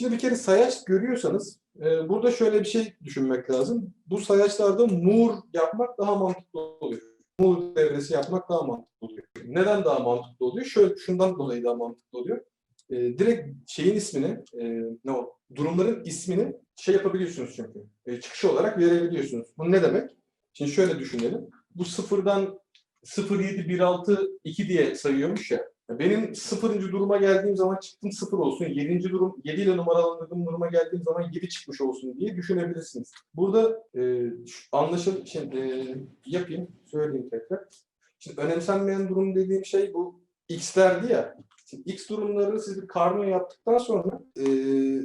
Şimdi bir kere sayaç görüyorsanız e, burada şöyle bir şey düşünmek lazım. Bu sayaçlarda Moore yapmak daha mantıklı oluyor. Moore devresi yapmak daha mantıklı oluyor. Neden daha mantıklı oluyor? Şöyle şundan dolayı daha mantıklı oluyor. E, direkt şeyin ismini, e, ne o? Durumların ismini şey yapabiliyorsunuz çünkü. E, çıkış olarak verebiliyorsunuz. Bu ne demek? Şimdi şöyle düşünelim. Bu sıfırdan 0, 7, 1, 6, 2 diye sayıyormuş ya. Benim sıfırıncı duruma geldiğim zaman çıktım sıfır olsun. Yedinci durum, 7 ile numaralandırdığım duruma geldiğim zaman 7 çıkmış olsun diye düşünebilirsiniz. Burada e, anlaşıl, şimdi e, yapayım, söyleyeyim tekrar. Şimdi önemsenmeyen durum dediğim şey bu x'lerdi ya. Şimdi x durumları siz bir karma yaptıktan sonra e,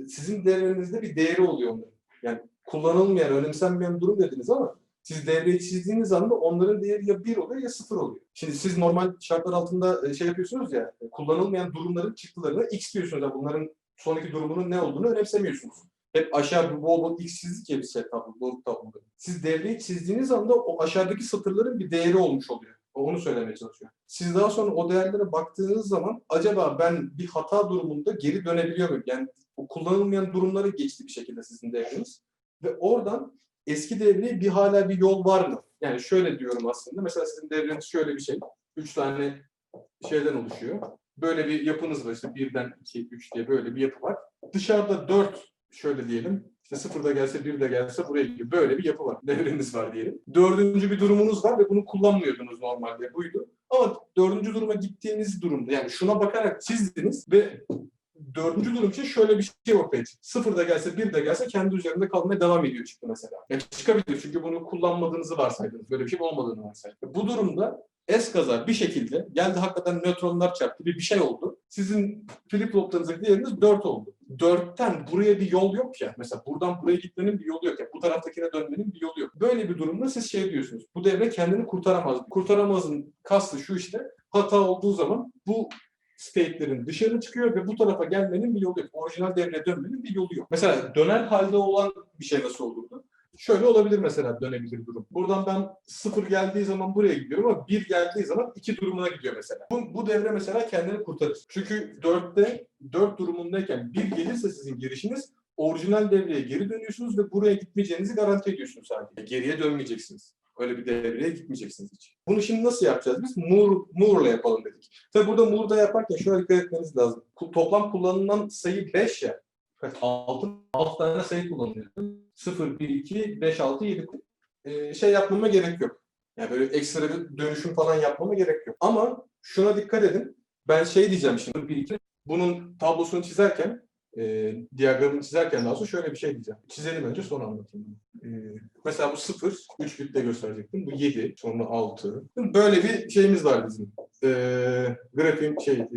sizin devrenizde bir değeri oluyor onların. Yani kullanılmayan, önemsenmeyen durum dediniz ama siz devreyi çizdiğiniz anda onların değeri ya 1 oluyor ya 0 oluyor. Şimdi siz normal şartlar altında e, şey yapıyorsunuz ya, e, kullanılmayan durumların çıktılarına x diyorsunuz. Yani bunların sonraki durumunun ne olduğunu önemsemiyorsunuz. Hep aşağı bir bol bol x çizdik ya bir şey tablo, tabloda. Siz devreyi çizdiğiniz anda o aşağıdaki satırların bir değeri olmuş oluyor. Onu söylemeye çalışıyor. Siz daha sonra o değerlere baktığınız zaman acaba ben bir hata durumunda geri dönebiliyor muyum? Yani o kullanılmayan durumları geçti bir şekilde sizin devreniz. Ve oradan eski devreye bir hala bir yol var mı? Yani şöyle diyorum aslında. Mesela sizin devreniz şöyle bir şey. Üç tane şeyden oluşuyor. Böyle bir yapınız var işte birden iki, üç diye böyle bir yapı var. Dışarıda dört şöyle diyelim. İşte sıfırda gelse bir de gelse buraya gidiyor. Böyle bir yapı var. Devreniz var diyelim. Dördüncü bir durumunuz var ve bunu kullanmıyordunuz normalde. Buydu. Ama dördüncü duruma gittiğiniz durumda yani şuna bakarak çizdiniz ve dördüncü durum için şöyle bir şey ortaya çıktı. Sıfır da gelse bir de gelse kendi üzerinde kalmaya devam ediyor çıktı mesela. Yani çıkabilir çünkü bunu kullanmadığınızı varsaydınız. Böyle bir şey olmadığını varsaydınız. Bu durumda eskaza bir şekilde geldi hakikaten nötronlar çarptı bir bir şey oldu. Sizin flip floplarınızdaki değeriniz 4 oldu. 4'ten buraya bir yol yok ya. Mesela buradan buraya gitmenin bir yolu yok ya. Bu taraftakine dönmenin bir yolu yok. Böyle bir durumda siz şey diyorsunuz. Bu devre kendini kurtaramaz. Kurtaramazın kastı şu işte. Hata olduğu zaman bu state'lerin dışarı çıkıyor ve bu tarafa gelmenin bir yolu yok. Orijinal devreye dönmenin bir yolu yok. Mesela döner halde olan bir şey nasıl olurdu? Şöyle olabilir mesela dönebilir durum. Buradan ben sıfır geldiği zaman buraya gidiyorum ama bir geldiği zaman iki durumuna gidiyor mesela. Bu, bu devre mesela kendini kurtarır. Çünkü dörtte, dört durumundayken bir gelirse sizin girişiniz orijinal devreye geri dönüyorsunuz ve buraya gitmeyeceğinizi garanti ediyorsunuz sadece. Geriye dönmeyeceksiniz. Öyle bir devreye gitmeyeceksiniz hiç. Bunu şimdi nasıl yapacağız biz? Moore, Moore'la yapalım dedik. Tabi burada Moore'da yaparken şöyle dikkat etmeniz lazım. Toplam kullanılan sayı 5 ya. 6, 6 tane sayı kullanılıyor. 0, 1, 2, 5, 6, 7. Ee, şey yapmama gerek yok. Yani böyle ekstra bir dönüşüm falan yapmama gerek yok. Ama şuna dikkat edin. Ben şey diyeceğim şimdi. 1, 2, bunun tablosunu çizerken, e, diyagramını çizerken daha sonra şöyle bir şey diyeceğim. Çizelim önce sonra anlatayım. E, mesela bu 0, 3 bitle gösterecektim. Bu 7, sonra 6. Böyle bir şeyimiz var bizim. E, grafiğin şey, e,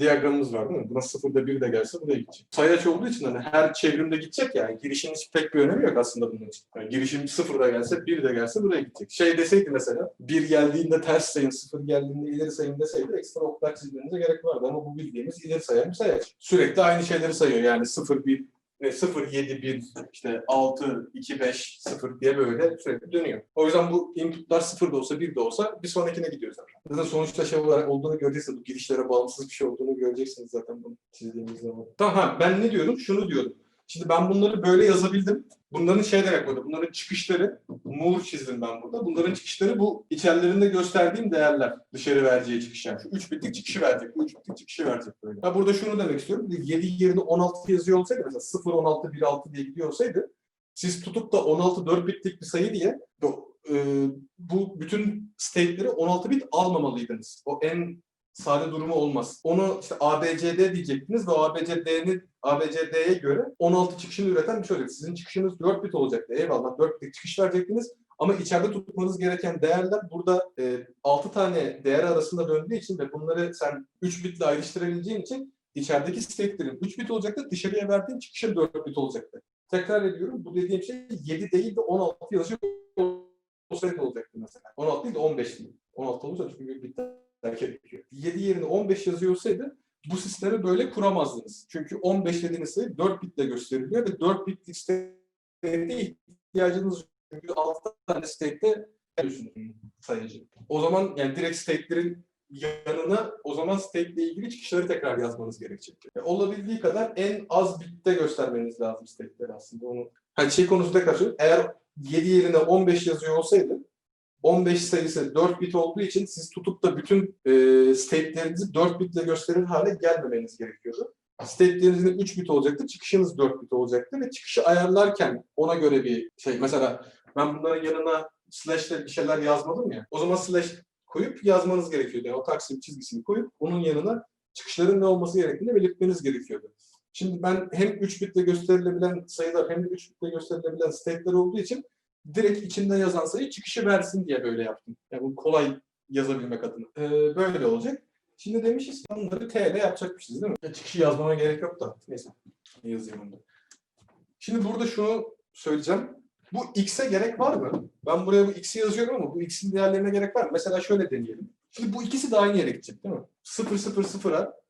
diyagramımız var değil mi? Buna sıfırda bir de gelse buraya gidecek. Sayaç olduğu için hani her çevrimde gidecek yani. Girişin pek bir önemi yok aslında bunun için. Yani girişim sıfırda gelse bir de gelse buraya gidecek. Şey deseydi mesela bir geldiğinde ters sayın, sıfır geldiğinde ileri sayın deseydi ekstra oklar çizmenize gerek vardı ama bu bildiğimiz ileri sayan bir sayaç. Sürekli aynı şeyleri sayıyor yani sıfır, bir, e, 0, 7, 1, işte 6, 2, 5, 0 diye böyle sürekli dönüyor. O yüzden bu inputlar 0 da olsa 1 de olsa bir sonrakine gidiyor zaten. Zaten sonuçta şey olarak olduğunu göreceksiniz. Bu girişlere bağımsız bir şey olduğunu göreceksiniz zaten bunu çizdiğimiz zaman. Tamam ben ne diyorum? Şunu diyorum. Şimdi ben bunları böyle yazabildim. Bunların şey demek burada. Bunların çıkışları, Moore çizdim ben burada. Bunların çıkışları bu içerilerinde gösterdiğim değerler. Dışarı vereceği çıkış yani. Şu 3 bitlik çıkışı verecek. Bu 3 bitlik çıkışı verecek böyle. Ha burada şunu demek istiyorum. 7 yerine 16 yazıyor olsaydı mesela 0, 16, 1, 6 diye gidiyor olsaydı siz tutup da 16 4 bitlik bir sayı diye bu, e, bu bütün state'leri 16 bit almamalıydınız. O en sade durumu olmaz. Onu işte ABCD diyecektiniz ve o ABCD'nin ABCD'ye göre 16 çıkışını üreten bir şey olacak. Sizin çıkışınız 4 bit olacaktı. Eyvallah 4 bit çıkış verecektiniz. Ama içeride tutmanız gereken değerler burada e, 6 tane değer arasında döndüğü için ve bunları sen 3 bitle ayrıştırabileceğin için içerideki state'lerin 3 bit olacaktı. Dışarıya verdiğin çıkışın 4 bit olacaktı. Tekrar ediyorum. Bu dediğim şey 7 değil de 16 yazıyor olsaydı olacaktı mesela. 16 değil de 15 değil. 16 olursa çünkü bitler gerekiyor. 7 yerine 15 yazıyor olsaydı bu sistemi böyle kuramazdınız. Çünkü 15 dediğiniz sayı 4 bitle gösteriliyor ve 4 bitlik state'e ihtiyacınız yok. Çünkü 6 tane yapıyorsunuz sayıcı. O zaman yani direkt state'lerin yanına o zaman state ile ilgili çıkışları tekrar yazmanız gerekecek. E, olabildiği kadar en az bitte göstermeniz lazım state'leri aslında. Onu hani şey konusunda karşı eğer 7 yerine 15 yazıyor olsaydı 15 sayısı 4 bit olduğu için siz tutup da bütün e, state'lerinizi 4 bitle gösterir hale gelmemeniz gerekiyordu. State'lerinizin 3 bit olacaktı, çıkışınız 4 bit olacaktı ve çıkışı ayarlarken ona göre bir şey. Mesela ben bunların yanına slash'le bir şeyler yazmadım ya. O zaman slash koyup yazmanız gerekiyordu. Yani o taksim çizgisini koyup onun yanına çıkışların ne olması gerektiğini belirtmeniz gerekiyordu. Şimdi ben hem 3 bitle gösterilebilen sayılar hem de 3 bitle gösterilebilen state'ler olduğu için direkt içinde yazan sayı çıkışı versin diye böyle yaptım. Yani bu kolay yazabilmek adına. Ee, böyle olacak. Şimdi demişiz ki bunları T ile yapacakmışız değil mi? Ya çıkışı yazmama gerek yok da. Neyse. Yazayım onu da. Şimdi burada şunu söyleyeceğim. Bu x'e gerek var mı? Ben buraya bu x'i yazıyorum ama bu x'in değerlerine gerek var mı? Mesela şöyle deneyelim. Şimdi bu ikisi de aynı yere gidecek değil mi? 0 0 0'a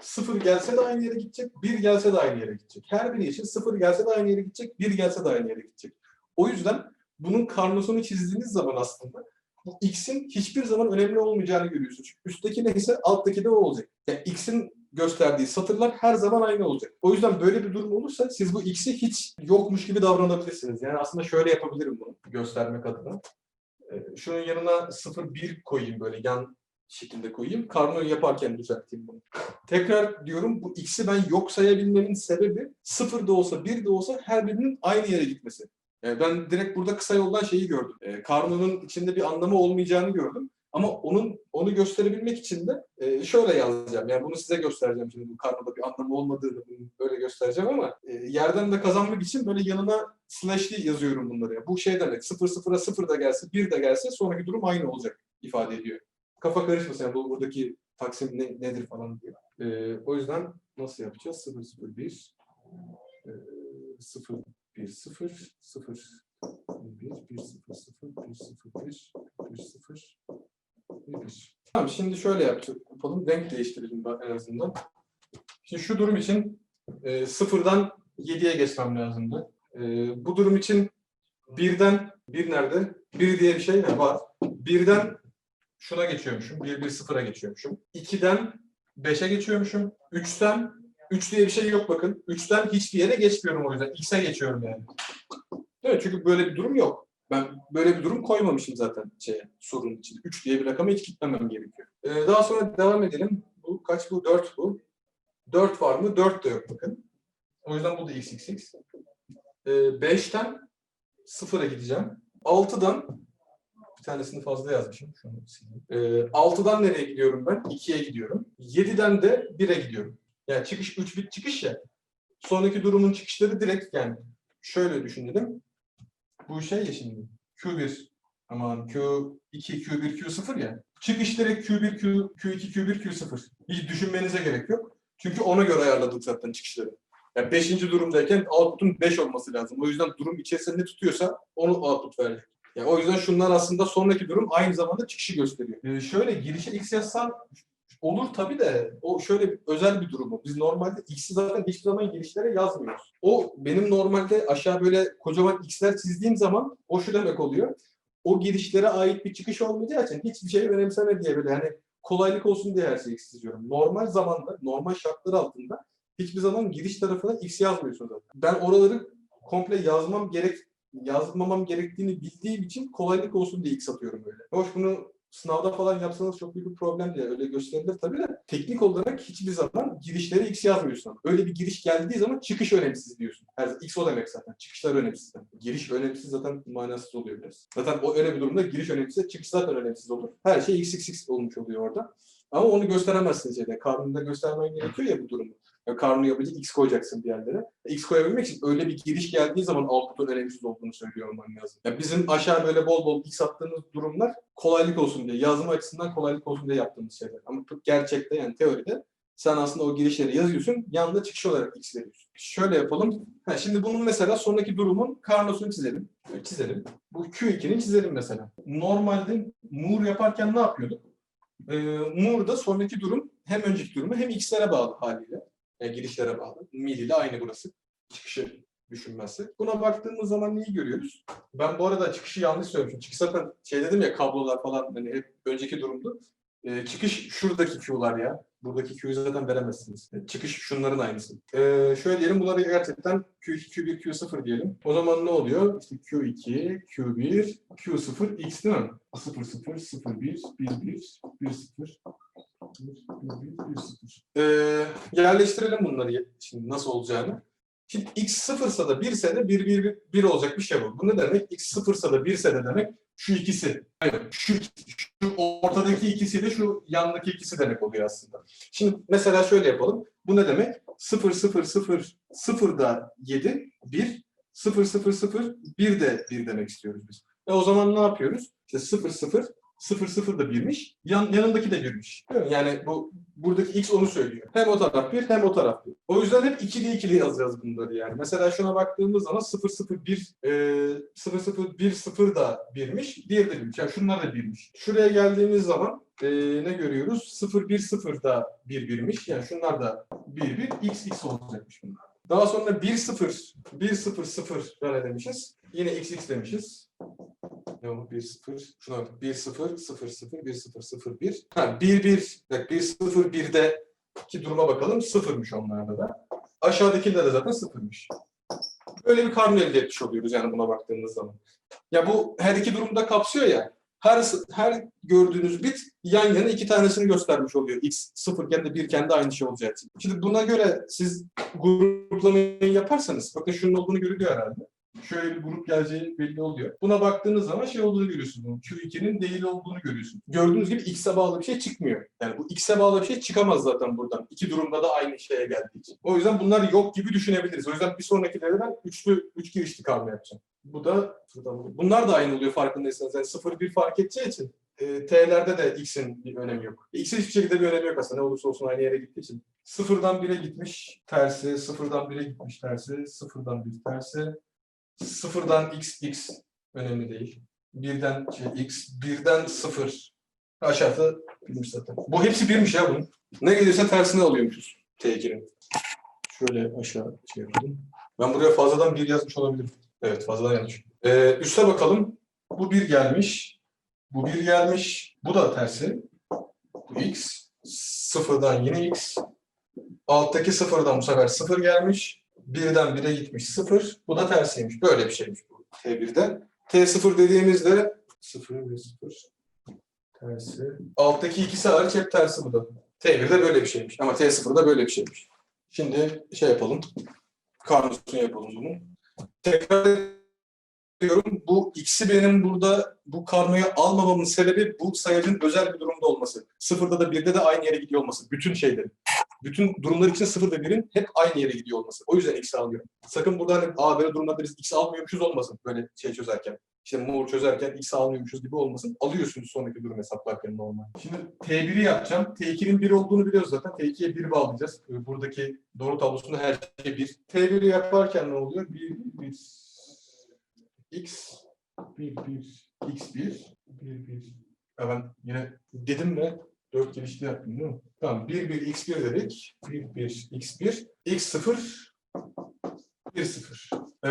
0 gelse de aynı yere gidecek, 1 gelse de aynı yere gidecek. Her biri için 0 gelse de aynı yere gidecek, 1 gelse de aynı yere gidecek. O yüzden bunun karnosunu çizdiğiniz zaman aslında bu x'in hiçbir zaman önemli olmayacağını görüyorsunuz. Çünkü üstteki neyse alttaki de o olacak. Yani x'in gösterdiği satırlar her zaman aynı olacak. O yüzden böyle bir durum olursa siz bu x'i hiç yokmuş gibi davranabilirsiniz. Yani aslında şöyle yapabilirim bunu göstermek adına. Ee, şunun yanına 0-1 koyayım böyle yan şekilde koyayım. Karnoyu yaparken düzelteyim bunu. Tekrar diyorum bu x'i ben yok sayabilmemin sebebi 0 da olsa 1 de olsa her birinin aynı yere gitmesi. Yani ben direkt burada kısa yoldan şeyi gördüm. Ee, karnonun içinde bir anlamı olmayacağını gördüm. Ama onun onu gösterebilmek için de e, şöyle yazacağım. Yani bunu size göstereceğim şimdi bu karnoda bir anlamı olmadığını böyle göstereceğim ama e, yerden de kazanmak için böyle yanına slash'li yazıyorum bunları. Yani bu şey demek 0 0'a 0 da gelse 1 de gelse sonraki durum aynı olacak ifade ediyor. Kafa karışmasın yani bu buradaki taksim ne, nedir falan diyor. E, o yüzden nasıl yapacağız? 0 0 1 e, 0 1 0 0 1 1 0 0 1 0 1 1 0 1 Tamam şimdi şöyle. Yapalım. Renk değiştirelim en azından. Şimdi şu durum için e, sıfırdan 7'ye geçmem lazımdı. E, bu durum için birden bir nerede? Bir diye bir şey ne var? Birden şuna geçiyormuşum. 1 1 0'a geçiyormuşum. 2'den 5'e geçiyormuşum. 3'ten 3 diye bir şey yok bakın. 3'ten hiçbir yere geçmiyorum o yüzden. X'e geçiyorum yani. Mi? Çünkü böyle bir durum yok. Ben böyle bir durum koymamışım zaten şeye, sorunun içinde. 3 diye bir rakama hiç gitmemem gerekiyor. Ee, daha sonra devam edelim. Bu kaç bu? 4 bu. 4 var mı? 4 de yok bakın. O yüzden bu da xxx. Ee, 5'ten 0'a gideceğim. 6'dan bir tanesini fazla yazmışım. Şunu. Ee, 6'dan nereye gidiyorum ben? 2'ye gidiyorum. 7'den de 1'e gidiyorum. Yani çıkış 3 bit çıkış ya. Sonraki durumun çıkışları direkt yani şöyle düşünelim. Bu şey ya şimdi Q1 aman Q2, Q1, Q0 ya. Çıkış direkt Q1, Q, Q2, Q1, Q0. Hiç düşünmenize gerek yok. Çünkü ona göre ayarladık zaten çıkışları. Yani 5. durumdayken output'un 5 olması lazım. O yüzden durum içerisinde ne tutuyorsa onu output verecek. Yani o yüzden şunlar aslında sonraki durum aynı zamanda çıkışı gösteriyor. Ee, şöyle girişe x yazsam olur tabii de o şöyle özel bir durum o. Biz normalde x'i zaten hiçbir zaman girişlere yazmıyoruz. O benim normalde aşağı böyle kocaman x'ler çizdiğim zaman o şu demek oluyor. O girişlere ait bir çıkış olmayacağı için hiçbir şeyi önemseme diye böyle hani kolaylık olsun diye her şeyi x çiziyorum. Normal zamanda, normal şartlar altında hiçbir zaman giriş tarafına x yazmıyorsun zaten. Ben oraları komple yazmam gerek yazmamam gerektiğini bildiğim için kolaylık olsun diye x atıyorum böyle. Hoş bunu sınavda falan yapsanız çok büyük bir problem değil. Öyle gösterilir tabii de teknik olarak hiçbir zaman girişlere x yazmıyorsun. Öyle bir giriş geldiği zaman çıkış önemsiz diyorsun. Her x o demek zaten. Çıkışlar önemsiz. Giriş önemsiz zaten manasız oluyor biraz. Zaten o öyle bir durumda giriş önemsiz, çıkış zaten önemsiz olur. Her şey xxx olmuş oluyor orada. Ama onu gösteremezsin şeyde. Karnında göstermen gerekiyor ya bu durumu. Karnını yapınca x koyacaksın bir yerlere. X koyabilmek için öyle bir giriş geldiği zaman output'un önemsiz olduğunu söylüyor olman lazım. Yani bizim aşağı böyle bol bol x attığımız durumlar kolaylık olsun diye, yazma açısından kolaylık olsun diye yaptığımız şeyler. Ama gerçekte yani teoride sen aslında o girişleri yazıyorsun, yanında çıkış olarak x veriyorsun. Şöyle yapalım. Ha, şimdi bunun mesela sonraki durumun karnosunu çizelim. Çizelim. Bu Q2'ni çizelim mesela. Normalde Moore yaparken ne yapıyorduk? Ee, Moore'da sonraki durum hem önceki durumu hem x'lere bağlı haliyle. Yani girişlere bağlı. Mil ile aynı burası. Çıkışı düşünmezsek. Buna baktığımız zaman neyi görüyoruz? Ben bu arada çıkışı yanlış söylemişim. Çıkış zaten şey dedim ya kablolar falan hani hep önceki durumdu. Ee, çıkış şuradaki Q'lar ya. Buradaki Q'yu zaten veremezsiniz. E, Çıkış şunların aynısı. Ee, şöyle diyelim bunları gerçekten Q2, Q1, Q0 diyelim. O zaman ne oluyor? İşte Q2, Q1, Q0, X değil mi? 0, 0, 0, 1, 1, 1, 1, 0, 1, 1, 1, 0. Ee, yerleştirelim bunları şimdi nasıl olacağını. Şimdi x sıfırsa da 1 ise de 1, 1, 1, 1 olacak bir şey bu. Bu ne demek? x sıfırsa da 1 ise de demek şu ikisi. Evet, şu, şu ortadaki ikisi de şu yandaki ikisi demek oluyor aslında. Şimdi mesela şöyle yapalım. Bu ne demek? 0, 0, 0, 0 da 7, 1, 0, 0, 0, 1 de 1 demek istiyoruz biz. E o zaman ne yapıyoruz? İşte 0, 0, 0, 0 da 1'miş. Yan, yanındaki de 1'miş. Değil mi? Yani bu buradaki x onu söylüyor. Hem o taraf 1 hem o taraf 1. O yüzden hep ikili ikili yazacağız bunları yani. Mesela şuna baktığımız zaman 0, 0, 1, e, 0, 0, 1, 0 da 1'miş. Diğeri de 1'miş. Yani şunlar da 1'miş. Şuraya geldiğimiz zaman e, ne görüyoruz? 0, 1, 0 da 1, 1'miş. Yani şunlar da 1, 1, x, x olacakmış bunlar. Daha sonra 1, 0, 1, 0, 0 böyle demişiz. Yine x, x demişiz. Ne o? 1 0 şuna bak 1 0 0 0 1 0 0 1 ha 1 1 bak 1 0 1'de ki duruma bakalım sıfırmış onlarda da. Aşağıdakinde de zaten sıfırmış. Böyle bir karnı elde etmiş oluyoruz yani buna baktığımız zaman. Ya bu her iki durumda kapsıyor ya. Her her gördüğünüz bit yan yana iki tanesini göstermiş oluyor. X sıfırken de birken de aynı şey için. Şimdi buna göre siz gruplamayı yaparsanız bakın şunun olduğunu görülüyor herhalde şöyle bir grup geleceği belli oluyor. Buna baktığınız zaman şey olduğunu görüyorsunuz. Bunun Q2'nin değil olduğunu görüyorsunuz. Gördüğünüz gibi X'e bağlı bir şey çıkmıyor. Yani bu X'e bağlı bir şey çıkamaz zaten buradan. İki durumda da aynı şeye geldiği için. O yüzden bunlar yok gibi düşünebiliriz. O yüzden bir sonrakilerde ben üçlü, üç girişli karma yapacağım. Bu da bunlar da aynı oluyor farkındaysanız. Yani 0-1 fark edeceği için e, T'lerde de X'in bir önemi yok. X'in hiçbir şekilde bir önemi yok aslında. Ne olursa olsun aynı yere gittiği için. Sıfırdan 1'e gitmiş tersi, sıfırdan 1'e gitmiş tersi, sıfırdan 1 tersi, sıfırdan x x önemli değil. Birden şey, x, birden sıfır. Aşağıda bilmiş zaten. Bu hepsi birmiş ya bunun. Ne gelirse tersine alıyormuşuz T2'nin. Şöyle aşağı şey yapalım. Ben buraya fazladan bir yazmış olabilirim. Evet fazladan yanlış. Ee, üste bakalım. Bu bir gelmiş. Bu bir gelmiş. Bu da tersi. Bu x. Sıfırdan yine x. Alttaki sıfırdan bu sefer sıfır gelmiş. Birden bire gitmiş sıfır. Bu da tersiymiş. Böyle bir şeymiş bu T1'de. T0 dediğimizde sıfır ve sıfır. Tersi. Alttaki ikisi hariç hep tersi bu da. T1'de böyle bir şeymiş. Ama T0'da böyle bir şeymiş. Şimdi şey yapalım. Karnosunu yapalım bunu. Tekrar diyorum. Bu x'i benim burada bu karnoyu almamamın sebebi bu sayacın özel bir durumda olması. Sıfırda da birde de aynı yere gidiyor olması. Bütün şeylerin. Bütün durumlar için sıfır ve birin hep aynı yere gidiyor olması. O yüzden x'i alıyorum. Sakın burada hani A böyle durumlarda biz x almıyormuşuz olmasın böyle şey çözerken. İşte Moore çözerken x almıyormuşuz gibi olmasın. Alıyorsunuz sonraki durum hesaplarken normal. Şimdi T1'i yapacağım. T2'nin 1 olduğunu biliyoruz zaten. T2'ye 1 bağlayacağız. Buradaki doğru tablosunda her şey 1. T1'i yaparken ne oluyor? 1, 1, x, 1, 1, x1, 1, 1. Ya yine dedim mi? 4 girişli yaptım değil mi? Tamam. 1, 1, x1 dedik. 1, 1, x1. x0, 1, 0. Ee,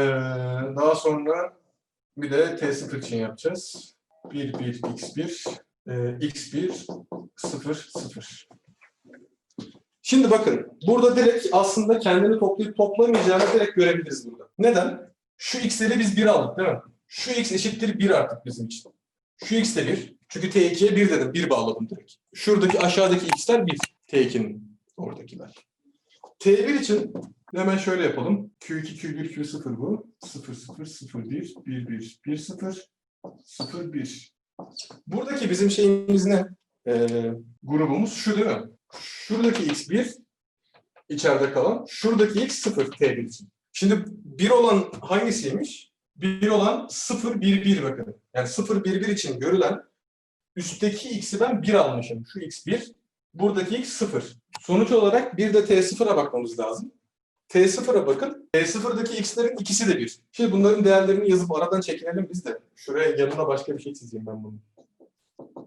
daha sonra bir de t0 için yapacağız. 1, 1, x1, e, x1, 0, 0. Şimdi bakın, burada direkt aslında kendini toplayıp toplamayacağını direkt görebiliriz burada. Neden? Şu x'leri biz 1 aldık değil mi? Şu x eşittir 1 artık bizim için. Şu x de 1. Çünkü T2'ye 1 dedim. 1 bağladım direkt. Şuradaki aşağıdaki x'ler 1. T2'nin oradakiler. T1 için hemen şöyle yapalım. Q2, Q1, Q0 bu. 0, 0, 0, 1, 1, 1, 1, 0, 0, 1. Buradaki bizim şeyimiz ne? Ee, grubumuz şu değil mi? Şuradaki x 1 içeride kalan. Şuradaki x 0 T1 için. Şimdi 1 olan hangisiymiş? 1 olan 0, 1, 1 bakın. Yani 0, 1, 1 için görülen üstteki x'i ben 1 almışım. Şu x 1. Buradaki x 0. Sonuç olarak bir de t0'a bakmamız lazım. T0'a bakın. T0'daki x'lerin ikisi de 1. Şimdi bunların değerlerini yazıp aradan çekinelim biz de. Şuraya yanına başka bir şey çizeyim ben bunu.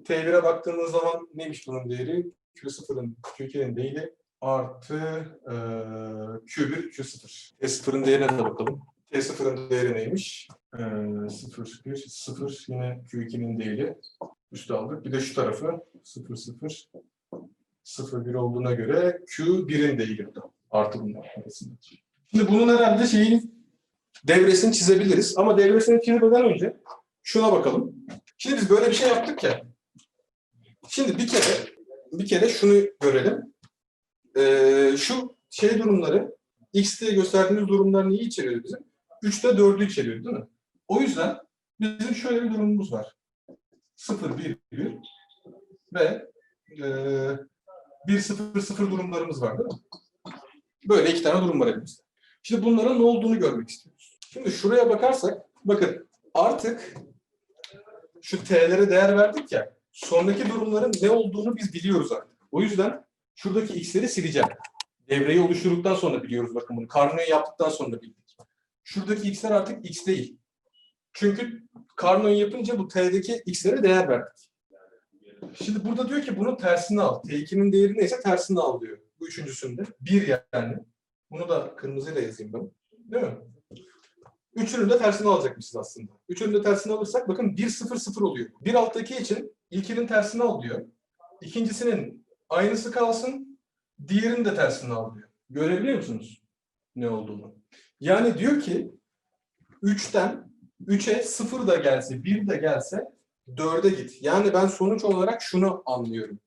T1'e baktığınız zaman neymiş bunun değeri? Q0'ın, Q2'nin değeri artı e, Q1, Q0. T0'ın değerine de bakalım. T0'ın değeri neymiş? E, 0, 1, 0 yine Q2'nin değeri. Üstü aldık. Bir de şu tarafı 0 0 0 1 olduğuna göre Q 1'in değili bu da. Artı bunlar arasında. Şimdi bunun herhalde şeyin devresini çizebiliriz. Ama devresini çizmeden önce şuna bakalım. Şimdi biz böyle bir şey yaptık ya. Şimdi bir kere bir kere şunu görelim. Ee, şu şey durumları X diye gösterdiğimiz durumlar neyi içeriyor bizim? 3'te 4'ü içeriyor değil mi? O yüzden bizim şöyle bir durumumuz var. 0, 1, 1 ve e, 1, 0, 0 durumlarımız var değil mi? Böyle iki tane durum var elimizde. Şimdi bunların ne olduğunu görmek istiyoruz. Şimdi şuraya bakarsak, bakın artık şu t'lere değer verdik ya, sonraki durumların ne olduğunu biz biliyoruz artık. O yüzden şuradaki x'leri sileceğim. Devreyi oluşturduktan sonra biliyoruz bakın bunu. Karnoyu yaptıktan sonra bildik. Şuradaki x'ler artık x değil. Çünkü karnoyu yapınca bu t'deki x'lere değer verdik. Şimdi burada diyor ki bunun tersini al. T2'nin değeri neyse tersini al diyor. Bu üçüncüsünde. Bir yani. Bunu da kırmızıyla yazayım ben. Değil mi? Üçünün de tersini alacakmışız aslında. Üçünün de tersini alırsak bakın 1 0 0 oluyor. Bir alttaki için ilkinin tersini al diyor. İkincisinin aynısı kalsın, diğerinin de tersini al diyor. Görebiliyor musunuz ne olduğunu? Yani diyor ki 3'ten 3'e 0 da gelse, 1 de gelse 4'e git. Yani ben sonuç olarak şunu anlıyorum.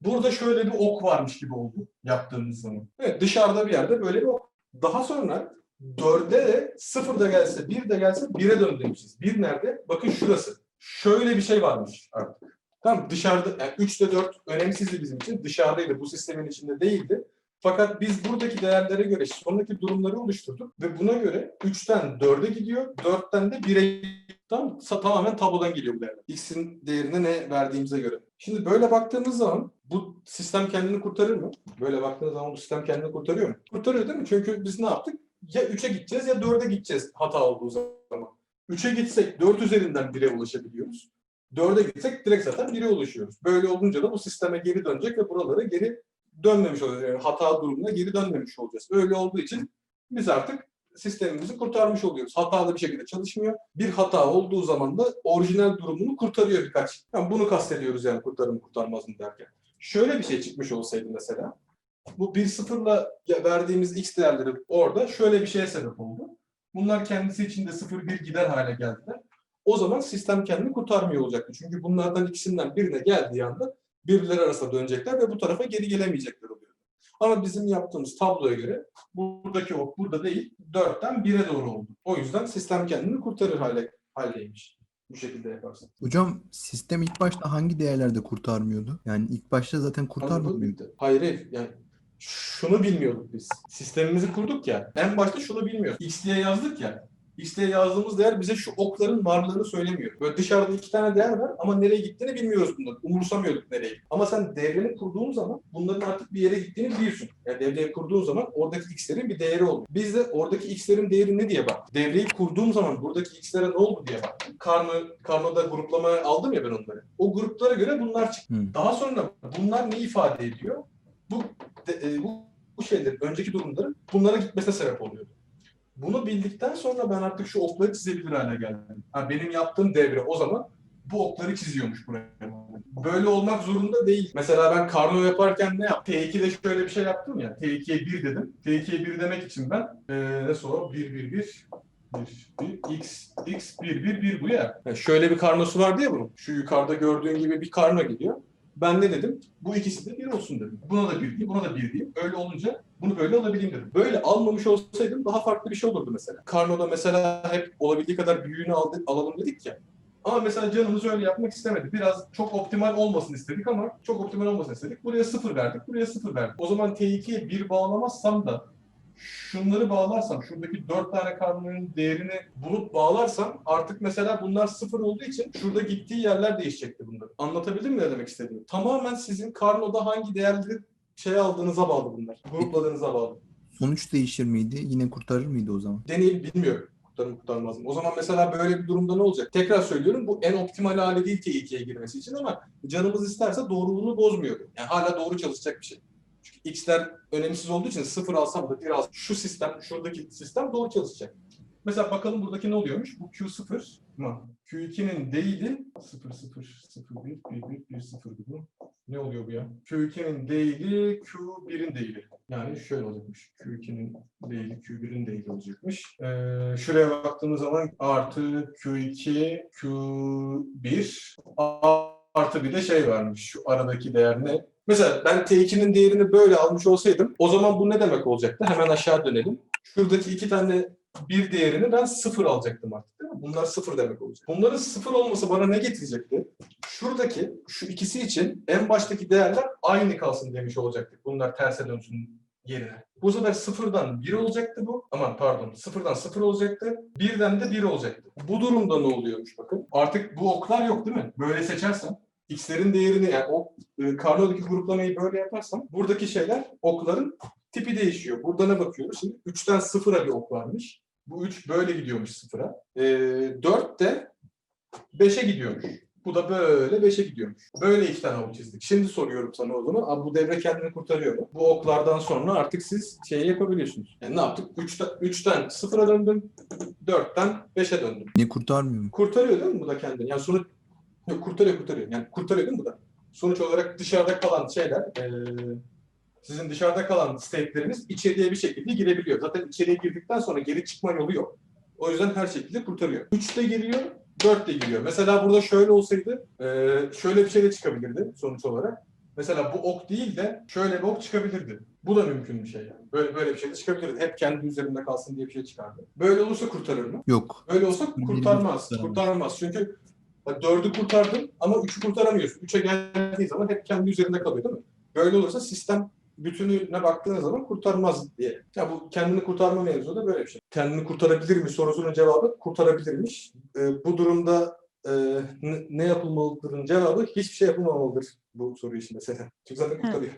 Burada şöyle bir ok varmış gibi oldu yaptığımız zaman. Evet dışarıda bir yerde böyle bir ok. Daha sonra 4'e de 0 da gelse, 1 de gelse 1'e dön demişiz. 1 nerede? Bakın şurası. Şöyle bir şey varmış artık. Tamam dışarıda, yani 3'te 4 önemsizdi bizim için. Dışarıdaydı, bu sistemin içinde değildi. Fakat biz buradaki değerlere göre sonraki durumları oluşturduk ve buna göre 3'ten 4'e gidiyor, 4'ten de 1'e Tamam, sa- tamamen tablodan geliyor bu değerler. X'in değerine ne verdiğimize göre. Şimdi böyle baktığımız zaman bu sistem kendini kurtarır mı? Böyle baktığınız zaman bu sistem kendini kurtarıyor mu? Kurtarıyor değil mi? Çünkü biz ne yaptık? Ya 3'e gideceğiz ya 4'e gideceğiz hata olduğu zaman. 3'e gitsek 4 üzerinden 1'e ulaşabiliyoruz. 4'e gitsek direkt zaten 1'e ulaşıyoruz. Böyle olunca da bu sisteme geri dönecek ve buralara geri dönmemiş olacağız. Yani hata durumuna geri dönmemiş olacağız. Öyle olduğu için biz artık sistemimizi kurtarmış oluyoruz. Hatalı bir şekilde çalışmıyor. Bir hata olduğu zaman da orijinal durumunu kurtarıyor birkaç. Yani bunu kastediyoruz yani kurtarım kurtarmaz mı derken. Şöyle bir şey çıkmış olsaydı mesela. Bu 1-0'la verdiğimiz x değerleri orada şöyle bir şeye sebep oldu. Bunlar kendisi içinde 0-1 gider hale geldiler. O zaman sistem kendini kurtarmıyor olacaktı. Çünkü bunlardan ikisinden birine geldiği anda birbirleri arasında dönecekler ve bu tarafa geri gelemeyecekler oluyor. Ama bizim yaptığımız tabloya göre buradaki ok burada değil, 4'ten 1'e doğru oldu. O yüzden sistem kendini kurtarır hale haldeymiş. Bu şekilde yaparsan. Hocam sistem ilk başta hangi değerlerde kurtarmıyordu? Yani ilk başta zaten kurtarmıyor Anladın muydu? mı? Hayır hayır. Yani şunu bilmiyorduk biz. Sistemimizi kurduk ya. En başta şunu bilmiyorduk. X diye yazdık ya. X diye yazdığımız değer bize şu okların varlığını söylemiyor. Böyle dışarıda iki tane değer var ama nereye gittiğini bilmiyoruz bunları. Umursamıyorduk nereye. Ama sen devreni kurduğun zaman bunların artık bir yere gittiğini biliyorsun. Yani devreyi kurduğun zaman oradaki x'lerin bir değeri oluyor. Biz de oradaki x'lerin değeri ne diye bak. Devreyi kurduğum zaman buradaki x'lere ne oldu diye bak. Karno, Karno'da gruplama aldım ya ben onları. O gruplara göre bunlar çıktı. Hı. Daha sonra bunlar ne ifade ediyor? Bu, de- e, bu, bu şeylerin, önceki durumların bunlara gitmesine sebep oluyordu. Bunu bildikten sonra ben artık şu okları çizebilir hale geldim. Ha, benim yaptığım devre o zaman bu okları çiziyormuş buraya. Böyle olmak zorunda değil. Mesela ben karno yaparken ne yaptım? T2'de şöyle bir şey yaptım ya. T2'ye 1 dedim. T2'ye 1 demek için ben ee, nasıl o? 1 1 1 1 1 x x 1 1 1 bu ya. Yani şöyle bir karnosu vardı ya bunun. Şu yukarıda gördüğün gibi bir karno geliyor. Ben ne dedim? Bu ikisi de bir olsun dedim. Buna da bir diyeyim, buna da bir diyeyim. Öyle olunca bunu böyle alabileyim dedim. Böyle almamış olsaydım daha farklı bir şey olurdu mesela. Karno'da mesela hep olabildiği kadar büyüğünü aldı, alalım dedik ya. Ama mesela canımız öyle yapmak istemedi. Biraz çok optimal olmasını istedik ama çok optimal olmasını istedik. Buraya sıfır verdik, buraya sıfır verdik. O zaman T2'ye bir bağlamazsam da şunları bağlarsam, şuradaki dört tane kanunun değerini bulup bağlarsam artık mesela bunlar sıfır olduğu için şurada gittiği yerler değişecekti bunların. Anlatabildim mi ne demek istediğimi? Tamamen sizin karnoda hangi değerleri şey aldığınıza bağlı bunlar. Grupladığınıza bağlı. Sonuç değişir miydi? Yine kurtarır mıydı o zaman? Deneyelim bilmiyorum. Kurtarım kurtarmaz mı? O zaman mesela böyle bir durumda ne olacak? Tekrar söylüyorum bu en optimal hali değil T2'ye girmesi için ama canımız isterse doğruluğunu bozmuyordu. Yani hala doğru çalışacak bir şey. Çünkü x'ler önemsiz olduğu için sıfır alsam da bir alsam şu sistem, şuradaki sistem doğru çalışacak. Mesela bakalım buradaki ne oluyormuş? Bu Q0 mı? Q2'nin değili 0 0 0 1 1 1 1 0 bu. Ne oluyor bu ya? Q2'nin değili Q1'in değili. Yani şöyle olacakmış. Q2'nin değili Q1'in değili olacakmış. Ee, şuraya baktığımız zaman artı Q2 Q1 artı bir de şey varmış. Şu aradaki değer ne? Mesela ben T2'nin değerini böyle almış olsaydım o zaman bu ne demek olacaktı? Hemen aşağı dönelim. Şuradaki iki tane bir değerini ben sıfır alacaktım artık değil mi? Bunlar sıfır demek olacak. Bunların sıfır olması bana ne getirecekti? Şuradaki şu ikisi için en baştaki değerler aynı kalsın demiş olacaktık. Bunlar terse dönsün yerine. Bu sefer sıfırdan bir olacaktı bu. Aman pardon sıfırdan sıfır olacaktı. Birden de bir olacaktı. Bu durumda ne oluyormuş bakın. Artık bu oklar yok değil mi? Böyle seçersem x'lerin değerini yani o e, Carnot'daki gruplamayı böyle yaparsam buradaki şeyler okların tipi değişiyor. Burada ne bakıyoruz? Şimdi 3'ten 0'a bir ok varmış. Bu 3 böyle gidiyormuş 0'a. E, 4 de 5'e gidiyormuş. Bu da böyle 5'e gidiyormuş. Böyle iki tane ok çizdik. Şimdi soruyorum sana o zaman. Abi bu devre kendini kurtarıyor mu? Bu oklardan sonra artık siz şeyi yapabiliyorsunuz. Yani ne yaptık? 3'ten, 3'ten 0'a döndüm. 4'ten 5'e döndüm. Ne kurtarmıyor mu? Kurtarıyor değil mi bu da kendini? Yani sonuç Yok, kurtarıyor kurtarıyor. Yani kurtarıyor değil mi bu da? Sonuç olarak dışarıda kalan şeyler eee, sizin dışarıda kalan state'leriniz içeriye bir şekilde girebiliyor. Zaten içeriye girdikten sonra geri çıkma yolu yok. O yüzden her şekilde kurtarıyor. 3 de giriyor, 4 de giriyor. Mesela burada şöyle olsaydı eee, şöyle bir şey de çıkabilirdi sonuç olarak. Mesela bu ok değil de şöyle bir ok çıkabilirdi. Bu da mümkün bir şey yani. Böyle böyle bir şey de çıkabilirdi. Hep kendi üzerinde kalsın diye bir şey çıkardı. Böyle olursa kurtarır mı? Yok. Böyle olsa kurtarmaz. Kurtarmaz. Çünkü bak dördü kurtardın ama üçü kurtaramıyorsun. Üçe geldiği zaman hep kendi üzerinde kalıyor değil mi? Böyle olursa sistem bütününe baktığınız zaman kurtarmaz diye. Ya bu kendini kurtarma mevzu da böyle bir şey. Kendini kurtarabilir mi sorusunun cevabı kurtarabilirmiş. Ee, bu durumda e, ne, ne yapılmalıdırın cevabı hiçbir şey yapılmamalıdır bu soru için mesela. Çünkü zaten kurtarıyor.